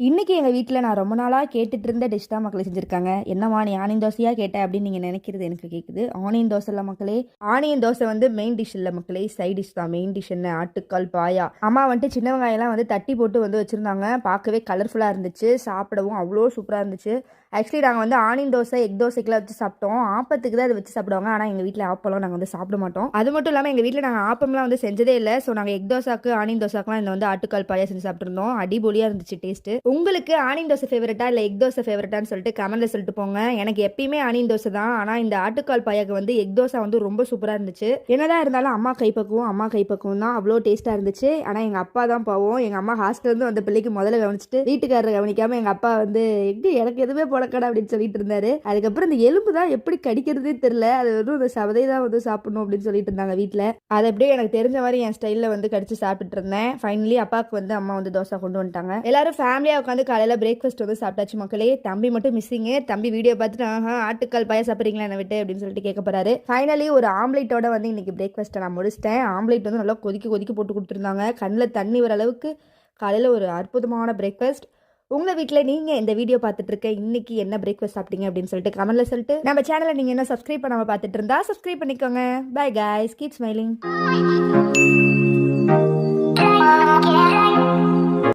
இன்றைக்கி எங்கள் வீட்டில் நான் ரொம்ப நாளாக கேட்டுட்டு இருந்த டிஷ் தான் மக்களே செஞ்சுருக்காங்க. என்னம்மா நீ ஆனியன் தோசையாக கேட்ட அப்படின்னு நீங்கள் நினைக்கிறது எனக்கு கேட்குது ஆனியன் தோசை இல்லை மக்களே. ஆனியன் தோசை வந்து மெயின் டிஷ் இல்லை மக்களே. சைட் டிஷ் தான். மெயின் டிஷ் என்ன? ஆட்டுக்கால் பாயா. அம்மா வந்துட்டு சின்ன வெங்காயம்லாம் வந்து தட்டி போட்டு வந்து வச்சுருந்தாங்க. பார்க்கவே கலர்ஃபுல்லாக இருந்துச்சு. சாப்பிடவும் அவ்வளோ சூப்பராக இருந்துச்சு. ஆக்சுவலி நாங்கள் வந்து ஆனியன் தோசை எக் தோசைக்கெலாம் வச்சு சாப்பிட்டோம். ஆப்பத்துக்கு தான் அதை வச்சு சாப்பிடுவாங்க. ஆனால் எங்கள் வீட்டில் ஆப்பெல்லாம் நாங்கள் வந்து சாப்பிட மாட்டோம். அது மட்டும் இல்லாமல் எங்கள் வீட்டில் நாங்கள் ஆப்பம்லாம் வந்து செஞ்சதே இல்லை. ஸோ நாங்கள் எக் தோசாக்கு ஆனியன் தோசாக்கெலாம் இந்த வந்து ஆட்டுக்கால் பாயா செஞ்சு சாப்பிட்ருந்தோம் அடிபொலியாக இருந்துச்சு டேஸ்ட்டு உங்களுக்கு ஆனியன் தோசை ஃபேவரட்டா இல்லை எக் தோசை ஃபேவரட்டான்னு சொல்லிட்டு கமெண்ட்ல சொல்லிட்டு போங்க. எனக்கு எப்பயுமே ஆனியன் தோசை தான். ஆனால் இந்த ஆட்டுக்கால் பாயாக்கு வந்து எக் தோசை வந்து ரொம்ப சூப்பராக இருந்துச்சு. என்னதான் இருந்தாலும் அம்மா கைப்பக்குவோம் அம்மா கைப்பக்குவோம் தான். அவ்வளோ டேஸ்ட்டாக இருந்துச்சு. ஆனால் எங்கள் அப்பா தான் போவோம். எங்கள் அம்மா ஹாஸ்டல்லேருந்து வந்த பிள்ளைக்கு முதல்ல கவனிச்சிட்டு வீட்டுக்காரரை கவனிக்காம எங்கள் அப்பா வந்து எங்க எனக்கு எதுவுமே போடக்கடா அப்படின்னு சொல்லிட்டு இருந்தாரு. அதுக்கப்புறம் இந்த எலும்பு தான் எப்படி கடிக்கிறதே தெரியல. அது வெறும் இந்த சவதை தான் வந்து சாப்பிடணும் அப்படின்னு சொல்லிட்டு இருந்தாங்க வீட்டில் அதை அப்படியே எனக்கு தெரிஞ்ச மாதிரி என் ஸ்டைலில் வந்து கடிச்சு சாப்பிட்டுட்டு இருந்தேன். ஃபைனலி அப்பாவுக்கு வந்து அம்மா வந்து தோசை கொண்டு வந்துட்டாங்க. எல்லாரும் ஃபேமிலியாக உட்காந்து காலையில் பிரேக்ஃபாஸ்ட் வந்து சாப்பிட்டாச்சு மக்களே. தம்பி மட்டும் மிஸ்ஸிங்கு தம்பி வீடியோ பார்த்துட்டு ஆஹா ஆட்டுக்கால் பாயா சாப்பிட்றீங்களா என்ன விட்டு? அப்படின்னு சொல்லிட்டு கேட்க போறாரு. ஃபைனலி ஒரு ஆம்லேட்டோட வந்து இன்னைக்கு பிரேக்ஃபாஸ்ட்டை நான் முடிச்சிட்டேன். ஆம்லேட் வந்து நல்லா கொதிக்க கொதிக்க போட்டு கொடுத்துருந்தாங்க. கண்ணில் தண்ணி வர அளவுக்கு காலையில் ஒரு அற்புதமான பிரேக்ஃபாஸ்ட் உங்கள் வீட்டில் நீங்கள் இந்த வீடியோ பார்த்துட்டு இருக்க இன்னைக்கு என்ன பிரேக்ஃபாஸ்ட் சாப்பிட்டீங்க அப்படின்னு சொல்லிட்டு கமெண்ட்ல சொல்லிட்டு நம்ம சேனலை நீங்கள் என்ன சப்ஸ்கிரைப் பண்ணாமல் பார்த்துட்டு இருந்தா சப்ஸ்கிரைப் பண்ணிக்கோங்க. By guys. Keep smiling